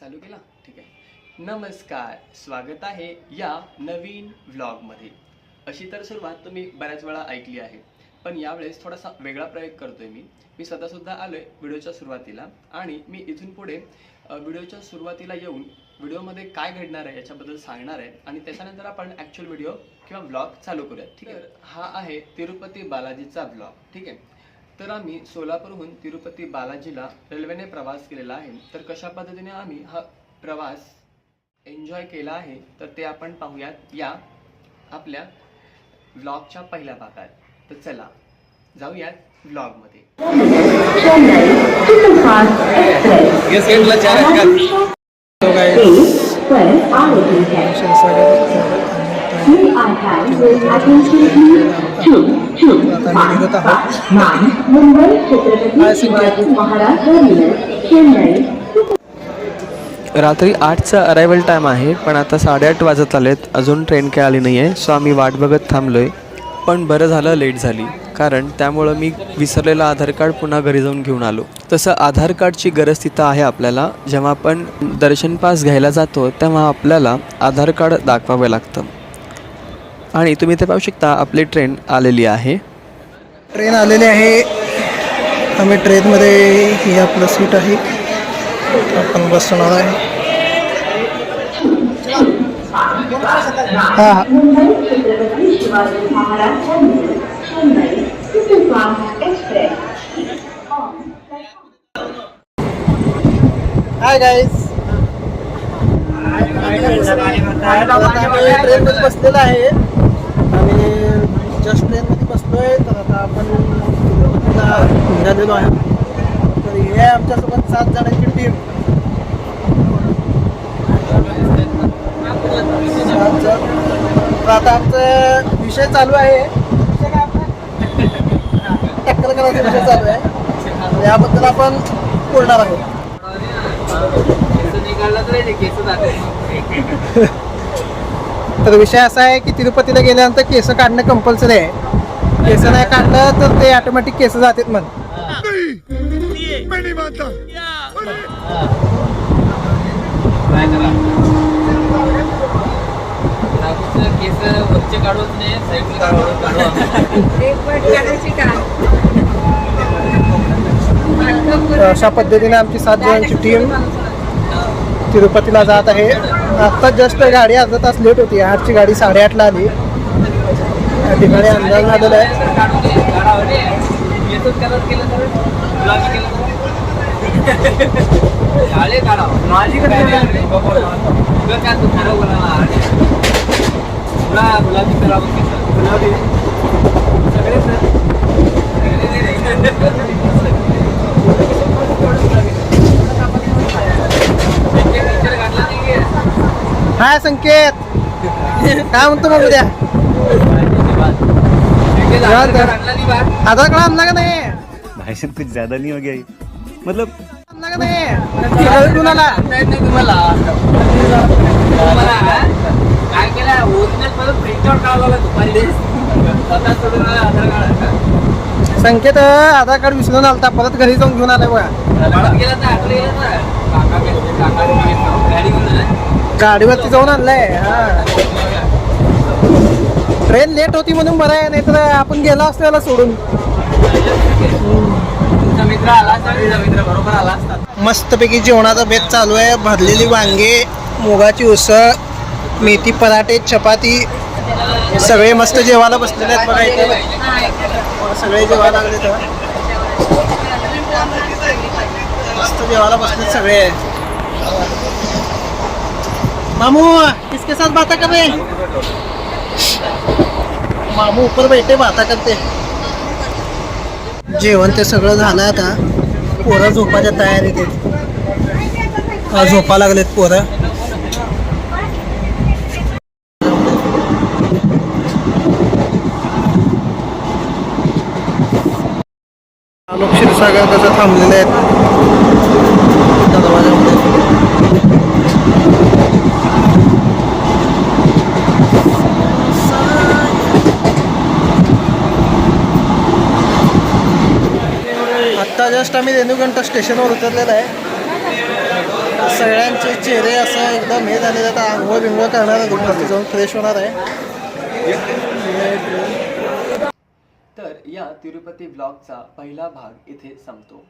चालू केला? ठीक आहे. नमस्कार स्वागत आहे या नवीन व्लॉगमध्ये. अशी तर सुरुवात तुम्ही बऱ्याच वेळा ऐकली आहे पण यावेळेस थोडासा वेगळा प्रयोग करतोय मी. मी स्वतःसुद्धा आलोय व्हिडिओच्या सुरुवातीला आणि मी इथून पुढे व्हिडिओच्या सुरुवातीला येऊन व्हिडिओमध्ये काय घडणार आहे याच्याबद्दल सांगणार आहे आणि त्याच्यानंतर आपण ॲक्च्युअल व्हिडिओ किंवा व्लॉग चालू करूयात. ठीक आहे? हा आहे तिरुपती बालाजीचा व्लॉग ठीक आहे? तर आम्ही सोलापूरहून तिरुपती बालाजीला रेल्वेने प्रवास केलेला आहे. तर कशा पद्धतीने आम्ही हा प्रवास एन्जॉय केला आहे तर ते आपण पाहूयात या आपल्या व्लॉगच्या पहिल्या भागात. तर चला जाऊयात व्लॉगमध्ये Chennai are you attention? Two, two, one, five, nine, Mumbai Chhatrapati Shivaji Maharaj Terminus, Chennai. रात्री आठचा अरायवल टाईम आहे पण आता साडेआठ वाजत आलेत. अजून ट्रेन काय आली नाही आहे सो आम्ही वाट बघत थांबलो आहे पण बरं झालं लेट झाली. कारण त्यामुळं मी विसरलेलं आधार कार्ड पुन्हा घरी जाऊन घेऊन आलो. तसं आधार कार्डची गरज तिथं आहे आपल्याला. जेव्हा आपण दर्शन पास घ्यायला जातो तेव्हा आपल्याला आधार कार्ड दाखवावं लागतं. आणि तुम्ही इथे पाहू शकता आपली ट्रेन आलेली आहे ट्रेन आलेली आहे आम्ही ट्रेनमध्ये ही आपलं सीट आहे आपण बसणार आहे हां हां हाय गाईज ट्रेनमध्ये बसलेलं आहे जस्ट ट्रेनमध्ये बसलोय तर आता आपण तिरुपतीला निघालेलो आहे. तर हे आहे आमच्यासोबत सात जणांची टीम तर आता आमचं विषय चालू आहे. टक्कर करायचा विषय चालू आहे. याबद्दल आपण बोलणार आहोत. तर विषय असा आहे की तिरुपतीला गेल्यानंतर केस काढणं कंपल्सरी आहे. केस नाही काढलं तर ते ऑटोमॅटिक केस जातात म्हण. अशा पद्धतीने आमची सात जणांची टीम तिरुपतीला जात आहे. आत्ता जस्ट गाडी अर्धा तास लेट होती. आठची गाडी साडेआठला आली. या ठिकाणी अंदाज झालेला आहे काढून घे काढावं केसच कलर केलं तर गुलाबी केलं तर झाले काढावं माझी काय काय तू खरं बोला तुला गुलाबी करावं केस गुलाबी सगळे घातला नाही हाय संकेत. काय म्हणतो मग उद्या? आधार कार्ड आणला का नाही? भाई साहब कुछ ज्यादा नहीं हो गया ये? मतलब आणला का नाही? कार्ड. संकेत आधार कार्ड विसरून आलता. परत घरी जाऊन घेऊन आलाय बघा. गाडीवरती जाऊन आणलाय हा. ट्रेन लेट होती म्हणून बरं आहे नाही तर आपण गेलो असतो याला सोडून. तुमचा मित्र आला असता तुझा मित्र बरोबर आला असता? मस्तपैकी जेवणाचा बेत चालू आहे. भरलेली वांगे मुगाची उसळ मेथी पराठे चपाती सगळे मस्त जेवायला बसलेले आहेत बघा इथे. सगळे जेवायला लागले तर मस्त जेवायला बसले सगळे. मामू किसके साथ बात कर रहे मामू ऊपर बैठे बाता करते जेवण ते सगळं झालं आता. पोरं झोपाच्या तयारीत आहेत. झोपा लागलेत पोरं. आलोक क्षीरसागर कसं थांबलेले आहेत दरवाजामध्ये आत्ता जस्ट आम्ही रेणुगंटा स्टेशनवर उतरलेलं आहे. सगळ्यांचे चेहरे असं एकदम हे झाले आता आंघोळ बिंगोळ करणार आहे. वरती जाऊन फ्रेश होणार आहे. तर या तिरुपती ब्लॉगचा पहिला भाग इथे संपतो.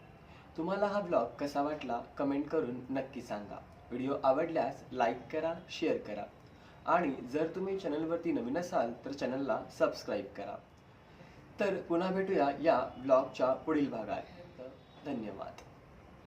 तुम्हाला हा ब्लॉग कसा वाटला कमेंट करून नक्की सांगा. व्हिडिओ आवडल्यास लाईक करा शेअर करा. आणि जर तुम्ही चॅनलवरती नवीन असाल तर चॅनलला सबस्क्राईब करा. तर पुन्हा भेटूया या ब्लॉगच्या पुढील भागात. धन्यवाद